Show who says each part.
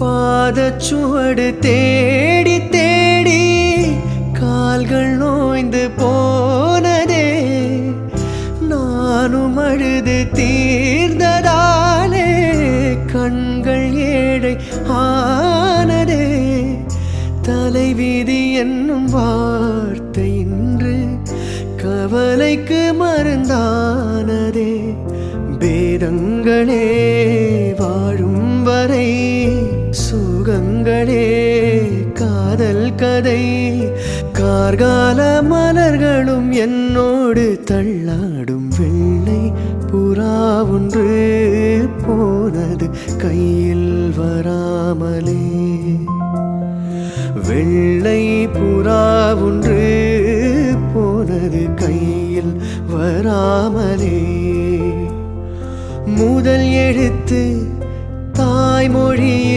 Speaker 1: பாதச்சுவடு தேடி தேடி கால்கள் நோய்ந்து போனதே. நானும் அழுது தீர்ந்ததாலே கண்கள் ஏழை ஆனதே. தலைவிதி என்னும் வார்த்தை இன்று கவலைக்கு மருந்தானதே. பேதங்களே கதை. கார்கால மலர்களும் என்னோடு தள்ளாடும் வெள்ளை புறா ஒன்று போனது கையில் வராமலே. வெள்ளை புறா ஒன்று போனது கையில் வராமலே. முதல் எழுத்து தாய்மொழி